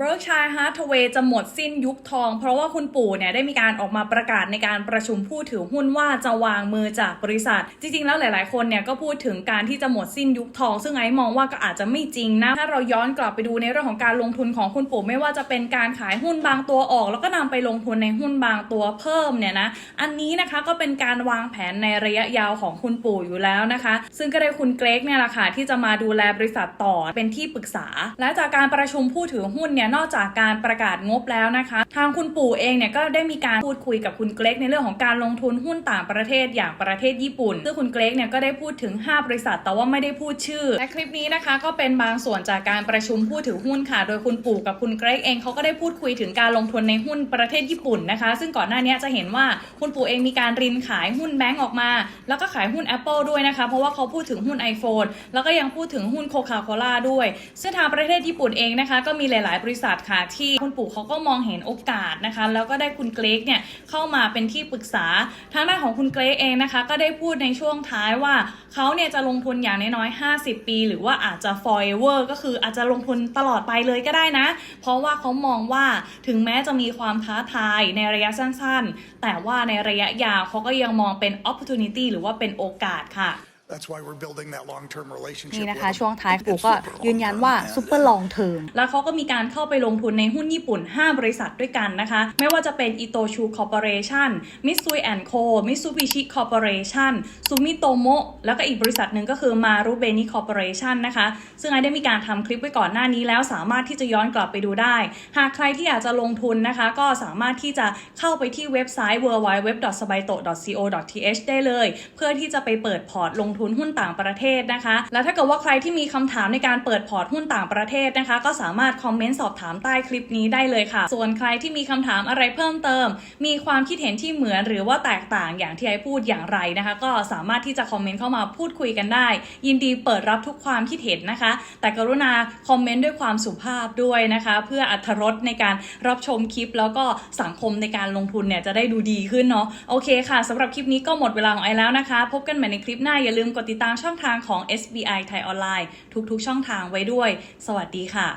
เบิร์กชัยฮาร์ทเวย์จะหมดสิ้นยุคทอง เพราะว่าคุณปู่เนี่ยได้มีการออกมาประกาศในการประชุมผู้ถือหุ้นว่าจะวางมือจากบริษัท จริงๆ แล้วหลายๆ คนเนี่ยก็พูดถึงการที่จะหมดสิ้นยุคทอง ซึ่งไอ้มองว่าก็อาจจะไม่จริงนะ ถ้าเราย้อนกลับไปดูในเรื่องของการลงทุนของคุณปู่ไม่ว่าจะเป็นการขายหุ้นบางตัวออก แล้วก็นำไปลงทุนในหุ้นบางตัวเพิ่มเนี่ยนะ อันนี้นะคะก็เป็นการวางแผนในระยะยาวของคุณปู่อยู่แล้วนะคะ ซึ่งก็ได้คุณเกรกเนี่ยแหละค่ะที่จะมาดูแลบริษัทต่อเป็นที่ปรึกษา และจากการประชุมผู้ถือหุ้นเนี่ยนอกจากการประกาศงบแล้วนะคะ ทางคุณปู่เองเนี่ยก็ได้มีการพูดคุยกับคุณเกรกในเรื่องของการลงทุนหุ้นต่างประเทศอย่างประเทศญี่ปุ่น ซึ่งคุณเกรกเนี่ยก็ได้พูดถึง 5 บริษัท แต่ว่าไม่ได้พูดชื่อ และคลิปนี้นะคะ ก็เป็นบางส่วนจากการประชุมผู้ถือหุ้นค่ะ โดยคุณปู่กับคุณเกรกเองเขาก็ได้พูดคุยถึงการลงทุนในหุ้นประเทศญี่ปุ่นนะคะ ซึ่งก่อนหน้านี้จะเห็นว่าคุณปู่เองมีการรินขายหุ้นแบงก์ออกมา แล้วก็ขายหุ้น Apple ด้วยนะคะ เพราะว่าเขาพูดถึงหุ้น iPhone แล้วก็ยังพูดถึงหุ้นโคคาโคล่าด้วยซึ่งทางประเทศญี่ปุ่นเองนะคะก็มีหลายๆบริษัทค่ะ ที่คุณปู่เขาก็มองเห็นโอกาสนะคะ แล้วก็ได้คุณเกรกเนี่ยเข้ามาเป็นที่ปรึกษาทางด้านของคุณเกรกเองนะคะ ก็ได้พูดในช่วงท้ายว่าเขาเนี่ยจะลงทุนอย่างน้อยๆ50 ปี หรือว่าอาจจะ forever ก็คืออาจจะลงทุนตลอดไปเลยก็ได้นะ เพราะว่าเขามองว่าถึงแม้จะมีความท้าทายในระยะสั้นๆ แต่ว่าในระยะยาวเขาก็ยังมองเป็น opportunity หรือว่าเป็นโอกาสค่ะ That's why we're building that long-term relationship. นี่ with นะคะ them. ช่วงท้าย It's ปู่ก็ super long ยืนยันว่า term, man. ซูเปอร์ลองเทอมแล้วเขาก็มีการเข้าไปลงทุนในหุ้นญี่ปุ่น 5 บริษัทด้วยกันนะคะ ไม่ว่าจะเป็น Itochu Corporation Mitsui Co Mitsubishi Corporation Sumitomo แล้วก็อีกบริษัทหนึ่งก็คือ Marubeni Corporation นะคะ ซึ่งไอได้มีการทำคลิปไว้ก่อนหน้านี้แล้วสามารถที่จะย้อนกลับไปดูได้ หากใครที่อยากจะลงทุนนะคะ ก็สามารถที่จะเข้าไปที่เว็บไซต์ www.sabaito.co.th ได้เลย เพื่อที่จะไปเปิดพอร์ตลงทุนหุ้นต่างประเทศนะคะ แล้วถ้าเกิดว่าใครที่มีคำถามในการเปิดพอร์ตหุ้นต่างประเทศนะคะ ก็สามารถคอมเมนต์สอบถามใต้คลิปนี้ได้เลยค่ะ ส่วนใครที่มีคำถามอะไรเพิ่มเติม มีความคิดเห็นที่เหมือนหรือว่าแตกต่างอย่างที่ไอพูดอย่างไรนะคะ ก็สามารถที่จะคอมเมนต์เข้ามาพูดคุยกันได้ ยินดีเปิดรับทุกความคิดเห็นนะคะ แต่กรุณาคอมเมนต์ด้วยความสุภาพด้วยนะคะ เพื่ออัธรสในการรับชมคลิป แล้วก็สังคมในการลงทุนเนี่ยจะได้ดูดีขึ้นเนาะโอเคค่ะสำหรับคลิปนี้ก็หมดเวลาของไอแล้วนะคะ พบกันใหม่ในคลิปหน้าอย่าลืมกดติดตามช่องทางของ SBI ไทยออนไลน์ทุกๆ ช่องทางไว้ด้วย สวัสดีค่ะ